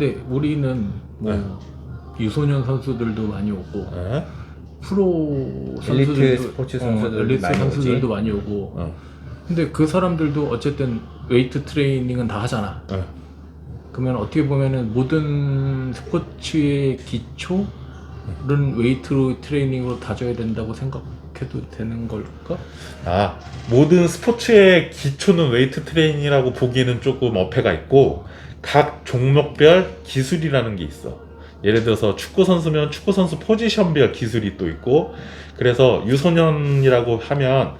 근데 우리는 뭐 네. 유소년 선수들도 많이 오고 어? 프로 엘리트 선수들도 스포츠 어, 선수들 엘리트 많이 선수들도 오지. 많이 오고 어. 근데 그 사람들도 어쨌든 웨이트 트레이닝은 다 하잖아 어. 그러면 어떻게 보면은 모든 스포츠의 기초는 웨이트로 트레이닝으로 다져야 된다고 생각해도 되는 걸까? 아 모든 스포츠의 기초는 웨이트 트레이닝이라고 보기에는 조금 어폐가 있고 각 종목별 기술이라는 게 있어. 예를 들어서 축구 선수면 축구 선수 포지션별 기술이 또 있고 그래서 유소년이라고 하면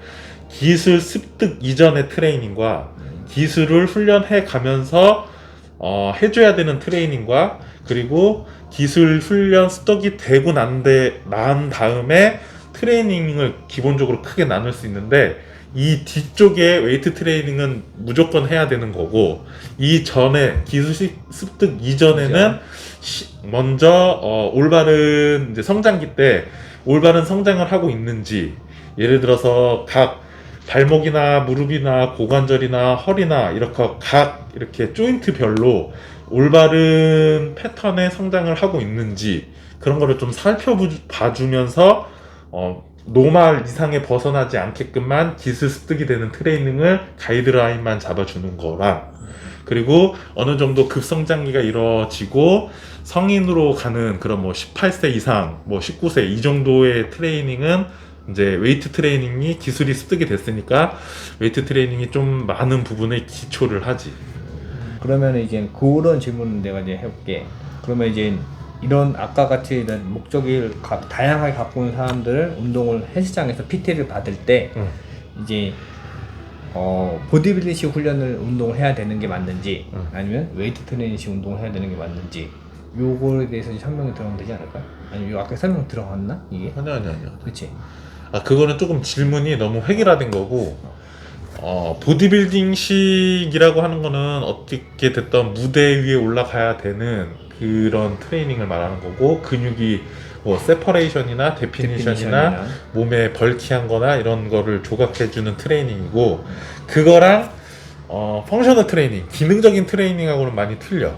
기술 습득 이전의 트레이닝과 기술을 훈련해 가면서 어, 해줘야 되는 트레이닝과 그리고 기술 훈련 습득이 되고 난, 데, 난 다음에 트레이닝을 기본적으로 크게 나눌 수 있는데 이 뒤쪽에 웨이트 트레이닝은 무조건 해야 되는 거고 이 전에 기술 시- 습득 이전에는 시- 먼저 어, 올바른 이제 성장기 때 올바른 성장을 하고 있는지 예를 들어서 각 발목이나 무릎이나 고관절이나 허리나 이렇게 각 이렇게 조인트별로 올바른 패턴의 성장을 하고 있는지 그런 거를 좀 살펴봐 주면서 어, 노말 이상에 벗어나지 않게끔만 기술 습득이 되는 트레이닝을 가이드라인만 잡아주는 거랑 그리고 어느 정도 급성장기가 이루어지고 성인으로 가는 그런 뭐 18세 이상, 뭐 19세 이 정도의 트레이닝은 이제 웨이트 트레이닝이 기술이 습득이 됐으니까 웨이트 트레이닝이 좀 많은 부분의 기초를 하지. 그러면 이제 그런 질문을 내가 이제 해볼게. 그러면 이제 이런 아까 같이 이런 목적을 가- 다양하게 갖고 있는 사람들을 운동을 헬스장에서 PT를 받을 때 응. 이제 어 보디빌딩식 훈련을 운동을 해야 되는 게 맞는지 응. 아니면 웨이트 트레이닝식 운동을 해야 되는 게 맞는지 요거에 대해서 설명이 들어가면 되지 않을까? 아니면 요 아까 설명 들어갔나 이게? 아니야 아니야 아니야. 그렇지. 아 그거는 조금 질문이 너무 획일화된 거고 어 보디빌딩식이라고 하는 거는 어떻게 됐던 무대 위에 올라가야 되는 그런 트레이닝을 말하는 거고 근육이 뭐 세퍼레이션이나 데피니션이나 데피니션이나. 몸에 벌키한 거나 이런 거를 조각해 주는 트레이닝이고 그거랑 어 펑셔널 트레이닝 기능적인 트레이닝하고는 많이 틀려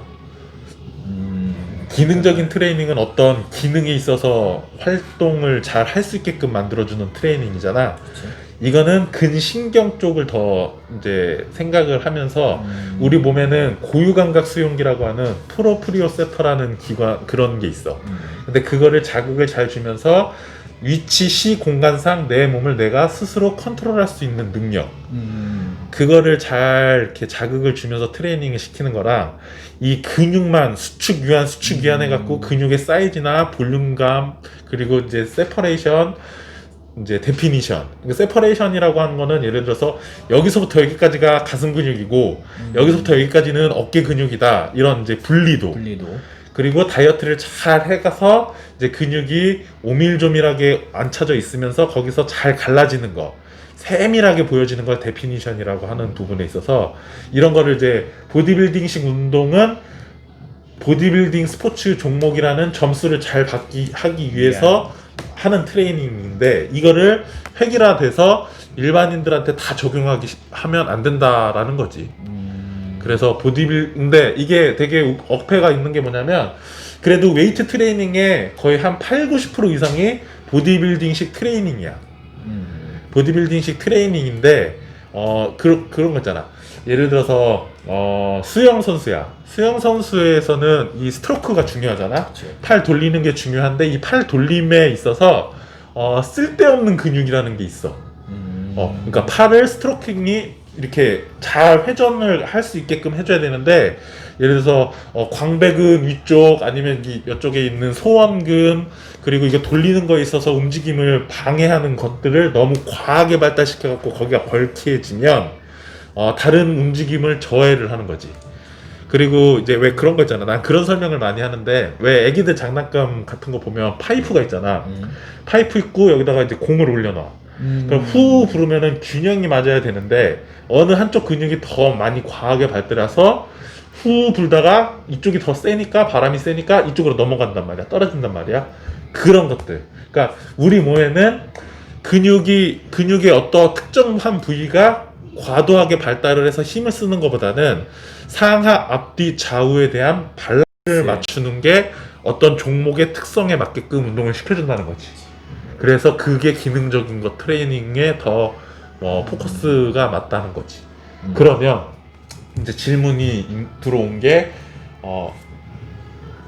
음, 기능적인 트레이닝은 어떤 기능에 있어서 활동을 잘 할 수 있게끔 만들어주는 트레이닝이잖아. 그치. 이거는 근신경 쪽을 더 이제 생각을 하면서 음. 우리 몸에는 고유감각 수용기라고 하는 프로프리오셉터라는 기관 그런 게 있어. 음. 근데 그거를 자극을 잘 주면서 위치 시 공간상 내 몸을 내가 스스로 컨트롤할 수 있는 능력. 음. 그거를 잘 이렇게 자극을 주면서 트레이닝을 시키는 거랑 이 근육만 수축 유한 수축 유한 해갖고 근육의 사이즈나 볼륨감 그리고 이제 세퍼레이션 이제 데피니션 그러니까 세퍼레이션이라고 하는 거는 예를 들어서 여기서부터 여기까지가 가슴 근육이고 여기서부터 여기까지는 어깨 근육이다. 이런 이제 분리도. 분리도. 그리고 다이어트를 잘 해가서 이제 근육이 오밀조밀하게 앉혀져 있으면서 거기서 잘 갈라지는 거. 세밀하게 보여지는 걸 데피니션이라고 하는 부분에 있어서 이런 거를 이제 보디빌딩식 운동은 보디빌딩 스포츠 종목이라는 점수를 잘 받기 하기 위해서 하는 트레이닝인데 이거를 획일화돼서 일반인들한테 다 적용하기 시- 하면 안 된다라는 거지. 음. 그래서 보디빌 근데 이게 되게 우- 어폐가 있는 게 뭐냐면 그래도 웨이트 트레이닝의 거의 한 8, 90% 이상이 보디빌딩식 트레이닝이야. 음. 보디빌딩식 트레이닝인데 어 그, 그런 거 있잖아. 예를 들어서 어 수영 선수야. 수영 선수에서는 이 스트로크가 중요하잖아. 그치. 팔 돌리는 게 중요한데 이 팔 돌림에 있어서 어 쓸데없는 근육이라는 게 있어. 음. 어, 그러니까 팔을 스트로킹이 이렇게 잘 회전을 할 수 있게끔 해줘야 되는데 예를 들어서 어, 광배근 위쪽 아니면 이 이쪽에 있는 소원근 그리고 이거 돌리는 거에 있어서 움직임을 방해하는 것들을 너무 과하게 발달시켜 갖고 거기가 벌키해지면 어, 다른 움직임을 저해를 하는 거지. 그리고 이제 왜 그런 거 있잖아. 난 그런 설명을 많이 하는데 왜 애기들 장난감 같은 거 보면 파이프가 있잖아. 음. 파이프 있고 여기다가 이제 공을 올려놔. 음. 그럼 후 부르면은 균형이 맞아야 되는데 어느 한쪽 근육이 더 많이 과하게 발달해서 후 불다가 이쪽이 더 세니까 바람이 세니까 이쪽으로 넘어간단 말이야 떨어진단 말이야 그런 것들 그러니까 우리 몸에는 근육이 근육의 어떤 특정한 부위가 과도하게 발달을 해서 힘을 쓰는 것보다는 상하 앞뒤 좌우에 대한 발라 를 맞추는 게 어떤 종목의 특성에 맞게끔 운동을 시켜준다는 거지. 그래서 그게 기능적인 것 트레이닝에 더 어, 포커스가 맞다는 거지. 음. 그러면 이제 질문이 인- 들어온 게 어,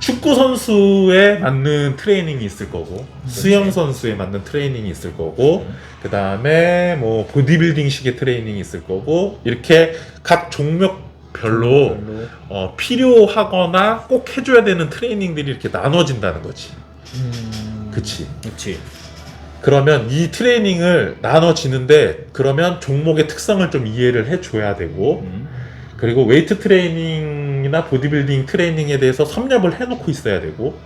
축구 선수에 맞는 트레이닝이 있을 거고 수영 선수에 맞는 트레이닝이 있을 거고 그 다음에 뭐 보디빌딩식의 트레이닝이 있을 거고 이렇게 각 종목별로 별로. 어, 필요하거나 꼭 해줘야 되는 트레이닝들이 이렇게 나눠진다는 거지. 음. 그치. 그치. 그러면 이 트레이닝을 나눠지는데 그러면 종목의 특성을 좀 이해를 해줘야 되고 음. 그리고 웨이트 트레이닝 이나 보디빌딩 트레이닝에 대해서 섭렵을 해놓고 있어야 되고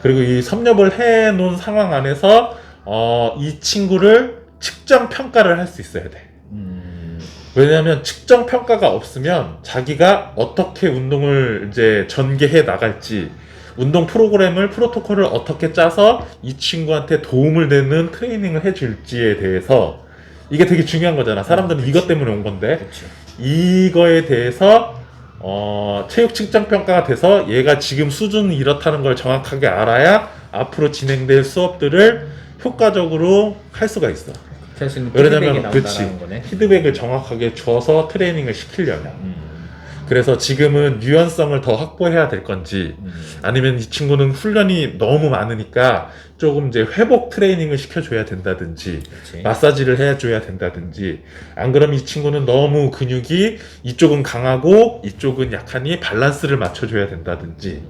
그리고 이 섭렵을 해놓은 상황 안에서 어, 이 친구를 측정 평가를 할 수 있어야 돼. 음. 왜냐하면 측정 평가가 없으면 자기가 어떻게 운동을 이제 전개해 나갈지 운동 프로그램을 프로토콜을 어떻게 짜서 이 친구한테 도움을 되는 트레이닝을 해줄지에 대해서 이게 되게 중요한 거잖아. 사람들은 이것 때문에 온 건데 그치. 이거에 대해서 어, 체육 측정 평가가 돼서 얘가 지금 수준이 이렇다는 걸 정확하게 알아야 앞으로 진행될 수업들을 효과적으로 할 수가 있어. 사실은 왜냐면, 피드백이 그치. 나온다는 거네. 피드백을 정확하게 줘서 트레이닝을 시키려면. 음. 그래서 지금은 유연성을 더 확보해야 될 건지 음. 아니면 이 친구는 훈련이 너무 많으니까 조금 이제 회복 트레이닝을 시켜줘야 된다든지 그치. 마사지를 해줘야 된다든지 안 그러면 이 친구는 너무 근육이 이쪽은 강하고 이쪽은 약하니 밸런스를 맞춰줘야 된다든지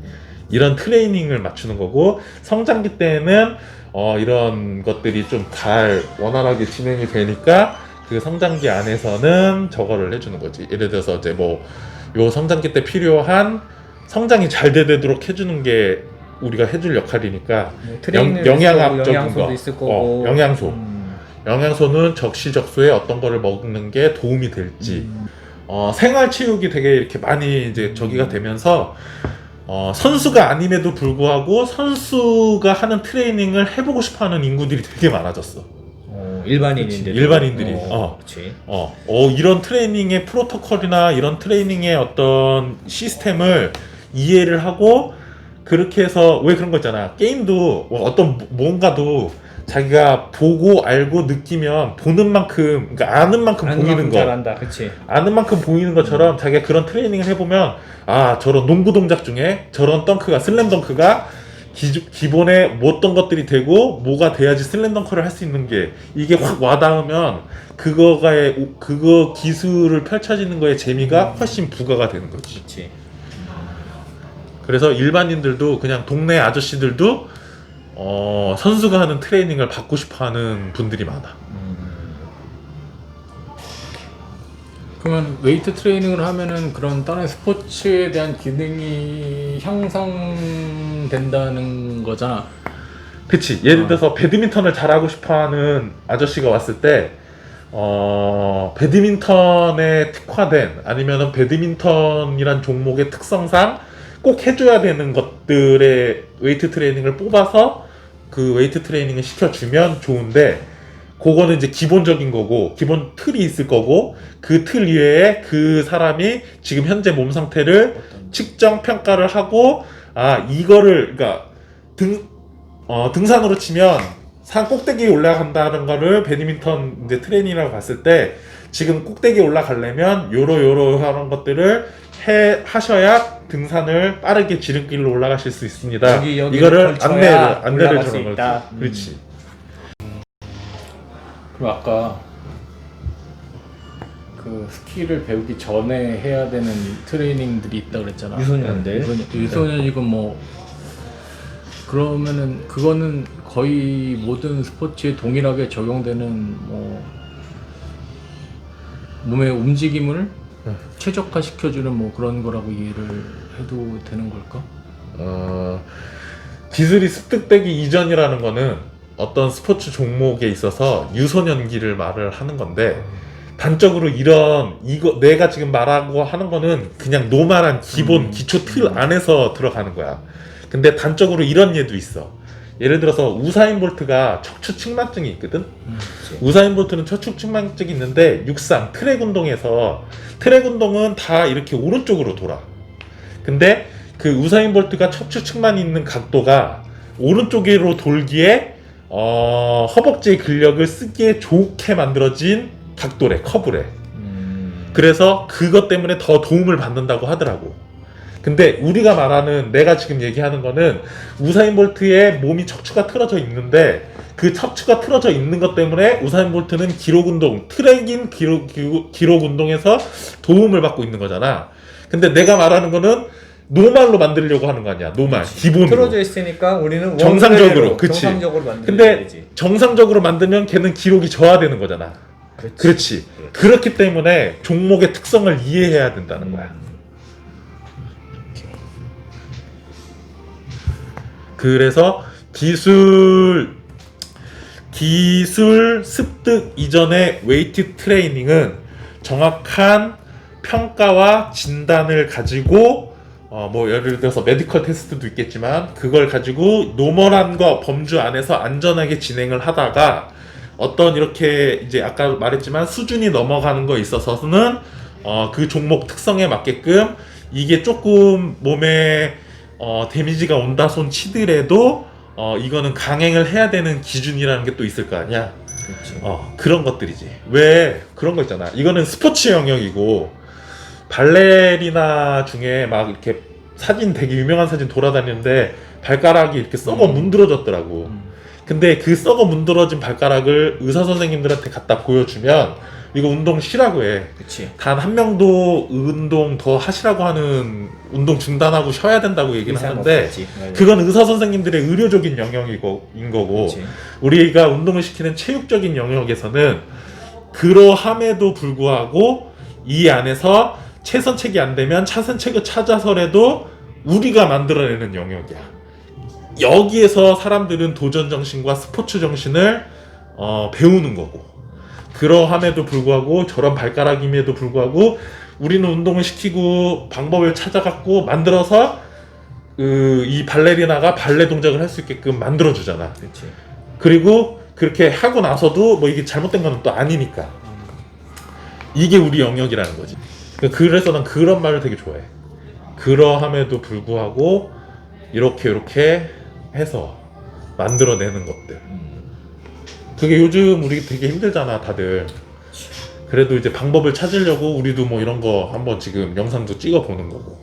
이런 트레이닝을 맞추는 거고 성장기 때는 어, 이런 것들이 좀 잘 원활하게 진행이 되니까 그 성장기 안에서는 저거를 해주는 거지 예를 들어서 이제 뭐 요 성장기 때 필요한 성장이 잘 되도록 해주는 게 우리가 해줄 역할이니까 뭐 트레이닝을 영- 영양학적인 영양소도 거. 있을 어, 거고. 영양소. 음. 영양소는 적시적소에 어떤 거를 먹는 게 도움이 될지 음. 어, 생활체육이 되게 이렇게 많이 이제 저기가 되면서 어, 선수가 아님에도 불구하고 선수가 하는 트레이닝을 해보고 싶어하는 인구들이 되게 많아졌어. 어, 일반인인데. 일반인들이. 어. 어. 그치. 어, 어, 이런 트레이닝의 프로토콜이나 이런 트레이닝의 어떤 시스템을 이해를 하고 그렇게 해서 왜 그런 거 있잖아. 게임도 뭐 어떤 뭐- 뭔가도 자기가 보고 알고 느끼면 보는 만큼, 그러니까 아는 만큼 아는 보이는 만큼 거. 잘한다. 그치. 아는 만큼 보이는 것처럼 자기가 그런 트레이닝을 해보면 아 저런 농구 동작 중에 저런 덩크가 슬램 덩크가 기, 본에 뭐 어떤 것들이 되고 뭐가 돼야지 슬램 덩크를 할 수 있는 게 이게 확 와닿으면 그거가의 그거 기술을 펼쳐지는 거에 재미가 훨씬 부과가 되는 거지. 그치. 그래서 일반인들도 그냥 동네 아저씨들도 어, 선수가 하는 트레이닝을 받고 싶어 하는 분들이 많아. 음. 그러면 웨이트 트레이닝을 하면은 그런 다른 스포츠에 대한 기능이 향상 된다는 거잖아. 그치. 예를 어. 들어서 배드민턴을 잘하고 싶어하는 아저씨가 왔을 때, 어, 배드민턴에 특화된 아니면은 배드민턴이란 종목의 특성상 꼭 해줘야 되는 것들의 웨이트 트레이닝을 뽑아서 그 웨이트 트레이닝을 시켜주면 좋은데, 그거는 이제 기본적인 거고, 기본 틀이 있을 거고, 그 틀 이외에 그 사람이 지금 현재 몸 상태를 측정 평가를 하고 아 이거를 그러니까 등 어, 등산으로 치면 산 꼭대기에 올라간다는 거를 배드민턴 이제 트레이닝이라고 봤을 때 지금 꼭대기에 올라가려면 요러 요러 하는 것들을 해 하셔야 등산을 빠르게 지름길로 올라가실 수 있습니다. 여기, 여기를 이거를 걸쳐야 안내를 안내를 올라갈 수 주는 거지. 있다. 음. 그렇지. 그리고 아까 그 스키를 배우기 전에 해야 되는 트레이닝들이 있다 그랬잖아. 유소년들. 유소년, 유소년이고 뭐 그러면은 그거는 거의 모든 스포츠에 동일하게 적용되는 뭐 몸의 움직임을 네. 최적화 시켜주는 뭐 그런 거라고 이해를 해도 되는 걸까? 어, 기술이 습득되기 이전이라는 거는 어떤 스포츠 종목에 있어서 유소년기를 말을 하는 건데 단적으로 이런 이거 내가 지금 말하고 하는 거는 그냥 노멀한 기본 음. 기초 틀 안에서 들어가는 거야. 근데 단적으로 이런 예도 있어. 예를 들어서 우사인 볼트가 척추 측만증이 있거든. 음. 우사인 볼트는 척추 측만증이 있는데 육상 트랙 운동에서 트랙 운동은 다 이렇게 오른쪽으로 돌아. 근데 그 우사인 볼트가 척추 측만이 있는 각도가 오른쪽으로 돌기에 어, 허벅지의 근력을 쓰기에 좋게 만들어진 각도래 커브래. 음. 그래서 그것 때문에 더 도움을 받는다고 하더라고. 근데 우리가 말하는 내가 지금 얘기하는 거는 우사인 볼트의 몸이 척추가 틀어져 있는데 그 척추가 틀어져 있는 것 때문에 우사인 볼트는 기록 운동, 트랙인 기록, 기록, 운동에서 도움을 받고 있는 거잖아. 근데 내가 말하는 거는 노말로 만들려고 하는 거 아니야. 노말, 기본으로. 틀어져 있으니까 우리는 정상적으로, 그치. 정상적으로 만들어야 근데 되지. 정상적으로 만들면 걔는 기록이 저하되는 거잖아. 그렇지. 그렇지. 그렇기 때문에 종목의 특성을 이해해야 된다는 거야. 음. 그래서 기술 기술 습득 이전의 웨이트 트레이닝은 정확한 평가와 진단을 가지고 어 뭐 예를 들어서 메디컬 테스트도 있겠지만 그걸 가지고 노멀한 거 범주 안에서 안전하게 진행을 하다가 어떤 이렇게 이제 아까 말했지만 수준이 넘어가는 거에 있어서는 어 그 종목 특성에 맞게끔 이게 조금 몸에 어 데미지가 온다 손 치더라도 어 이거는 강행을 해야 되는 기준이라는 게 또 있을 거 아니야. 그렇지. 어 그런 것들이지. 왜 그런 거 있잖아. 이거는 스포츠 영역이고 발레리나 중에 막 이렇게 사진 되게 유명한 사진 돌아다니는데 발가락이 이렇게 썩어 음. 문드러졌더라고. 음. 근데 그 썩어 문드러진 발가락을 의사 선생님들한테 갖다 보여주면 이거 운동 쉬라고 해. 그렇지. 단한 명도 운동 더 하시라고 하는 운동 중단하고 쉬어야 된다고 얘기는 하는데 없겠지. 맞아. 그건 의사 선생님들의 의료적인 영역이고 인 거고 그렇지. 우리가 운동을 시키는 체육적인 영역에서는 그러함에도 불구하고 이 안에서 최선책이 안 되면 차선책을 찾아서라도 우리가 만들어내는 영역이야. 여기에서 사람들은 도전 정신과 스포츠 정신을 어, 배우는 거고 그러함에도 불구하고 저런 발가락임에도 불구하고 우리는 운동을 시키고 방법을 찾아갖고 만들어서 그, 이 발레리나가 발레 동작을 할 수 있게끔 만들어 주잖아. 그렇지. 그리고 그렇게 하고 나서도 뭐 이게 잘못된 건 또 아니니까 이게 우리 영역이라는 거지. 그래서 난 그런 말을 되게 좋아해. 그러함에도 불구하고 이렇게 이렇게 해서 만들어내는 것들. 그게 요즘 우리 되게 힘들잖아, 다들. 그래도 이제 방법을 찾으려고 우리도 뭐 이런 거 한번 지금 영상도 찍어 보는 거고.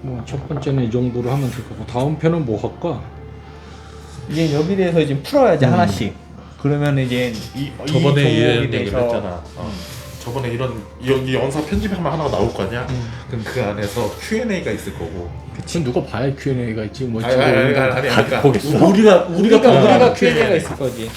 뭐 첫 번째는 이 정도로 하면 될 거고 다음 편은 뭐 할까? 이제 여기 대해서 이제 풀어야지 음. 하나씩. 그러면 이제 이, 저번에 이 이런 종목에 얘기를 대해서 했잖아. 어. 저번에 이런 여기 영상 편집하면 하나가 나올 거 아니야? 그럼 그 안에서 Q&A가 있을 거고. 그치 누가 봐야 Q&A가 있지 뭐 아니, 지금 아니, 아니, 우리가 아니, 다 아니, 그러니까 보겠어? 우리가 우리가 우리가 우리가 보는 Q&A가 있을 거지.